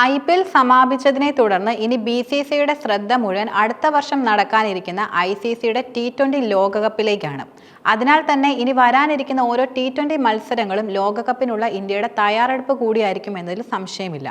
I P L സമാപിച്ചതിനെ തുടർന്ന് ഇനി B C സിയുടെ ശ്രദ്ധ മുഴുവൻ അടുത്ത വർഷം നടക്കാനിരിക്കുന്ന ഐ സി സിയുടെ ടി ട്വന്റി ലോകകപ്പിലേക്കാണ്. അതിനാൽ തന്നെ ഇനി വരാനിരിക്കുന്ന ഓരോ ടി ട്വന്റി മത്സരങ്ങളും ലോകകപ്പിനുള്ള ഇന്ത്യയുടെ തയ്യാറെടുപ്പ് കൂടിയായിരിക്കും എന്നതിൽ സംശയമില്ല.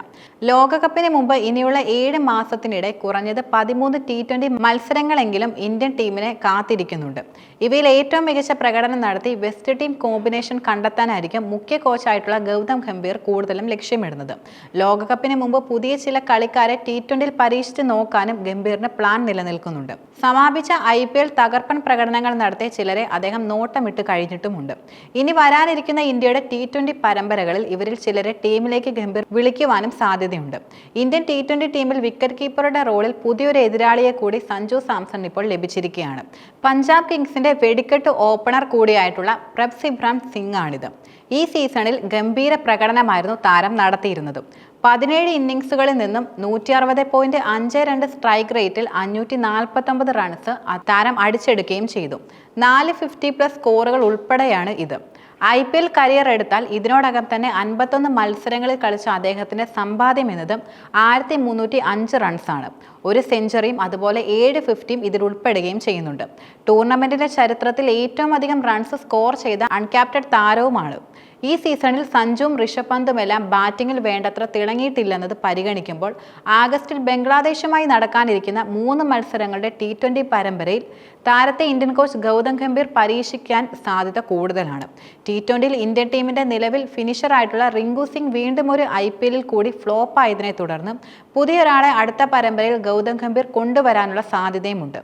ലോകകപ്പിന് മുമ്പ് ഇനിയുള്ള ഏഴ് മാസത്തിനിടെ കുറഞ്ഞത് പതിമൂന്ന് ടി ട്വന്റി മത്സരങ്ങളെങ്കിലും ഇന്ത്യൻ ടീമിനെ കാത്തിരിക്കുന്നുണ്ട്. ഇവയിൽ ഏറ്റവും മികച്ച പ്രകടനം നടത്തി വെസ്റ്റ് ടീം കോമ്പിനേഷൻ കണ്ടെത്താനായിരിക്കും മുഖ്യ കോച്ചായിട്ടുള്ള ഗൗതം ഗംഭീർ കൂടുതലും ലക്ഷ്യമിടുന്നത്. ലോകകപ്പിന് മുമ്പ് പുതിയ ചില കളിക്കാരെ ടി ട്വന്റിയിൽ പരീക്ഷിച്ച് നോക്കാനും ഗംഭീറിന് പ്ലാൻ നിലനിൽക്കുന്നുണ്ട്. സമാപിച്ച ഐ പി എൽ തകർപ്പൻ പ്രകടനങ്ങൾ നടത്തിയ ചിലരെ അദ്ദേഹം നോട്ടമിട്ട് കഴിഞ്ഞിട്ടുമുണ്ട്. ഇനി വരാനിരിക്കുന്ന ഇന്ത്യയുടെ ടി ട്വന്റി പരമ്പരകളിൽ ഇവരിൽ ചിലരെ ടീമിലേക്ക് ഗംഭീർ വിളിക്കുവാനും സാധ്യതയുണ്ട്. ഇന്ത്യൻ ടി ട്വന്റി ടീമിൽ വിക്കറ്റ് കീപ്പറുടെ റോളിൽ പുതിയൊരു എതിരാളിയെ കൂടി സഞ്ജു സാംസൺ ഇപ്പോൾ ലഭിച്ചിരിക്കുകയാണ്. പഞ്ചാബ് കിങ്സിന്റെ വെടിക്കെട്ട് ഓപ്പണർ കൂടിയായിട്ടുള്ള പ്രഭ്സിബ്രാം സിംഗ് ആണിത് ഈ സീസണിൽ ഗംഭീര പ്രകടനമായിരുന്നു താരം നടത്തിയിരുന്നത്. പതിനേഴ് ഇന്നിങ്സുകളിൽ നിന്നും നൂറ്റി അറുപത് പോയിന്റ് അഞ്ച് രണ്ട് സ്ട്രൈക്ക് റേറ്റിൽ അഞ്ഞൂറ്റി നാൽപ്പത്തൊമ്പത് റൺസ് താരം അടിച്ചെടുക്കുകയും ചെയ്തു. നാല് ഫിഫ്റ്റി പ്ലസ് സ്കോറുകൾ ഉൾപ്പെടെയാണ് ഇത്. ഐ പി എൽ കരിയർ എടുത്താൽ ഇതിനോടകം തന്നെ അൻപത്തൊന്ന് മത്സരങ്ങളിൽ കളിച്ച അദ്ദേഹത്തിന്റെ സമ്പാദ്യം എന്നത് ആയിരത്തി മുന്നൂറ്റി അഞ്ച് റൺസാണ് ഒരു സെഞ്ചുറിയും അതുപോലെ ഏഴ് ഫിഫ്റ്റിയും ഇതിൽ ഉൾപ്പെടുകയും ചെയ്യുന്നുണ്ട്. ടൂർണമെന്റിന്റെ ചരിത്രത്തിൽ ഏറ്റവും അധികം റൺസ് സ്കോർ ചെയ്ത അൺക്യാപ്റ്റഡ് താരവുമാണ്. ഈ സീസണിൽ സഞ്ജുവും ഋഷഭ് പന്തുമെല്ലാം ബാറ്റിംഗിൽ വേണ്ടത്ര തിളങ്ങിയിട്ടില്ലെന്നത് പരിഗണിക്കുമ്പോൾ ആഗസ്റ്റിൽ ബംഗ്ലാദേശുമായി നടക്കാനിരിക്കുന്ന മൂന്ന് മത്സരങ്ങളുടെ ടി പരമ്പരയിൽ താരത്തെ ഇന്ത്യൻ കോച്ച് ഗൗതം ഗംഭീർ പരീക്ഷിക്കാൻ സാധ്യത കൂടുതലാണ്. ടി ട്വന്റിയിൽ ഇന്ത്യൻ ടീമിന്റെ നിലവിൽ ഫിനിഷറായിട്ടുള്ള റിങ്കു സിംഗ് വീണ്ടും ഒരു ഐ പി എല്ലിൽ കൂടി ഫ്ലോപ്പ് ആയതിനെ തുടർന്ന് പുതിയൊരാളെ അടുത്ത പരമ്പരയിൽ ഗൗതം ഗംഭീർ കൊണ്ടുവരാനുള്ള സാധ്യതയുമുണ്ട്.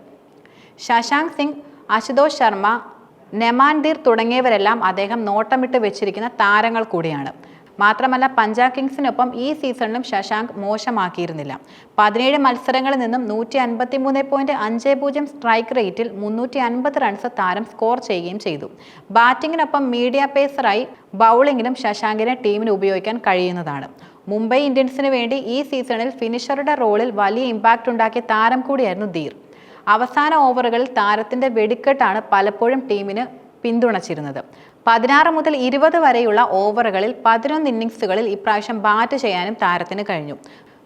ശശാങ്ക് സിംഗ് അശുതോഷ് ശർമ്മ നെമാൻദീർ തുടങ്ങിയവരെല്ലാം അദ്ദേഹം നോട്ടമിട്ട് വെച്ചിരിക്കുന്ന താരങ്ങൾ കൂടിയാണ്. മാത്രമല്ല പഞ്ചാബ് കിങ്സിനൊപ്പം ഈ സീസണിലും ശശാങ്ക് മോശമാക്കിയിരുന്നില്ല. പതിനേഴ് മത്സരങ്ങളിൽ നിന്നും നൂറ്റി അൻപത്തി മൂന്ന് പോയിന്റ് അഞ്ച് പൂജ്യം സ്ട്രൈക്ക് റേറ്റിൽ മുന്നൂറ്റി അൻപത് റൺസ് താരം സ്കോർ ചെയ്യുകയും ചെയ്തു. ബാറ്റിങ്ങിനൊപ്പം മീഡിയ പേസറായി ബൗളിങ്ങിലും ശശാങ്കിനെ ടീമിന് ഉപയോഗിക്കാൻ കഴിയുന്നതാണ്. മുംബൈ ഇന്ത്യൻസിന് വേണ്ടി ഈ സീസണിൽ ഫിനിഷറുടെ റോളിൽ വലിയ ഇമ്പാക്റ്റ് ഉണ്ടാക്കിയ താരം കൂടിയായിരുന്നു ധീർ. അവസാന ഓവറുകളിൽ താരത്തിന്റെ വെടിക്കെട്ടാണ് പലപ്പോഴും ടീമിന് പിന്തുണച്ചിരുന്നത്. പതിനാറ് മുതൽ ഇരുപത് വരെയുള്ള ഓവറുകളിൽ പതിനൊന്ന് ഇന്നിങ്സുകളിൽ ഇപ്രാവശ്യം ബാറ്റ് ചെയ്യാനും താരത്തിന് കഴിഞ്ഞു.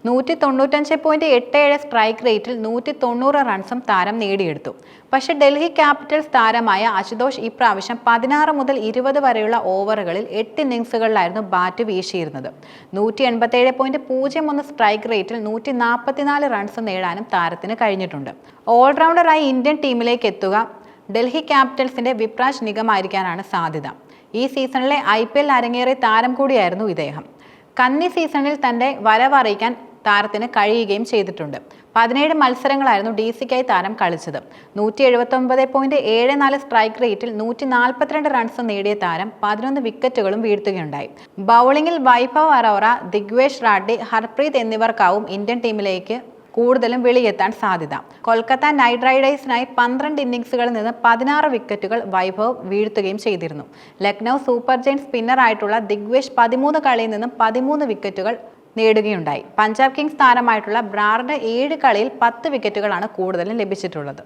നൂറ്റി തൊണ്ണൂറ്റഞ്ച് പോയിന്റ് എട്ട് ഏഴ് സ്ട്രൈക്ക് റേറ്റിൽ നൂറ്റി തൊണ്ണൂറ് റൺസും താരം നേടിയെടുത്തു. പക്ഷേ ഡൽഹി ക്യാപിറ്റൽസ് താരമായ അശുതോഷ് ഇപ്രാവശ്യം പതിനാറ് മുതൽ ഇരുപത് വരെയുള്ള ഓവറുകളിൽ എട്ട് ഇന്നിങ്സുകളിലായിരുന്നു ബാറ്റ് വീശിയിരുന്നത്. നൂറ്റി എൺപത്തേഴ് പോയിന്റ് പൂജ്യം ഒന്ന് സ്ട്രൈക്ക് റേറ്റിൽ നൂറ്റി നാൽപ്പത്തിനാല് റൺസ് നേടാനും താരത്തിന് കഴിഞ്ഞിട്ടുണ്ട്. ഓൾറൗണ്ടറായി ഇന്ത്യൻ ടീമിലേക്ക് എത്തുക ഡൽഹി ക്യാപിറ്റൽസിന്റെ വിപ്രാജ് നിഗമായിരിക്കാനാണ് സാധ്യത. ഈ സീസണിലെ ഐ പി എൽ അരങ്ങേറിയ താരം കൂടിയായിരുന്നു ഇദ്ദേഹം. കന്നി സീസണിൽ തന്റെ വരവറിയിക്കാൻ താരത്തിന് കഴിയുകയും ചെയ്തിട്ടുണ്ട്. പതിനേഴ് മത്സരങ്ങളായിരുന്നു ഡി സിക്കായി താരം കളിച്ചത്. നൂറ്റി എഴുപത്തി ഒമ്പത് പോയിന്റ് ഏഴ് നാല് സ്ട്രൈക്ക് റേറ്റിൽ നൂറ്റി നാൽപ്പത്തിരണ്ട് റൺസ് നേടിയ താരം പതിനൊന്ന് വിക്കറ്റുകളും വീഴ്ത്തുകയുണ്ടായി. ബൗളിംഗിൽ വൈഭവ് അറോറ ദിഗ്വേഷ് റാഡ്ഡി ഹർപ്രീത് എന്നിവർക്കാവും ഇന്ത്യൻ ടീമിലേക്ക് കൂടുതലും വെളിയെത്താൻ സാധ്യത. കൊൽക്കത്ത നൈറ്റ് റൈഡേഴ്സിനായി പന്ത്രണ്ട് ഇന്നിംഗ്സുകളിൽ നിന്ന് പതിനാറ് വിക്കറ്റുകൾ വൈഭവ് വീഴ്ത്തുകയും ചെയ്തിരുന്നു. ലക്നൗ സൂപ്പർ ജെയിൻ സ്പിന്നറായിട്ടുള്ള ദിഗ്വേഷ് പതിമൂന്ന് കളിയിൽ നിന്നും പതിമൂന്ന് വിക്കറ്റുകൾ നേടുകയുണ്ടായി. പഞ്ചാബ് കിങ്സ് താരമായിട്ടുള്ള ബ്രാറിന്റെ ഏഴ് കളിയിൽ പത്ത് വിക്കറ്റുകളാണ് കൂടുതലും ലഭിച്ചിട്ടുള്ളത്.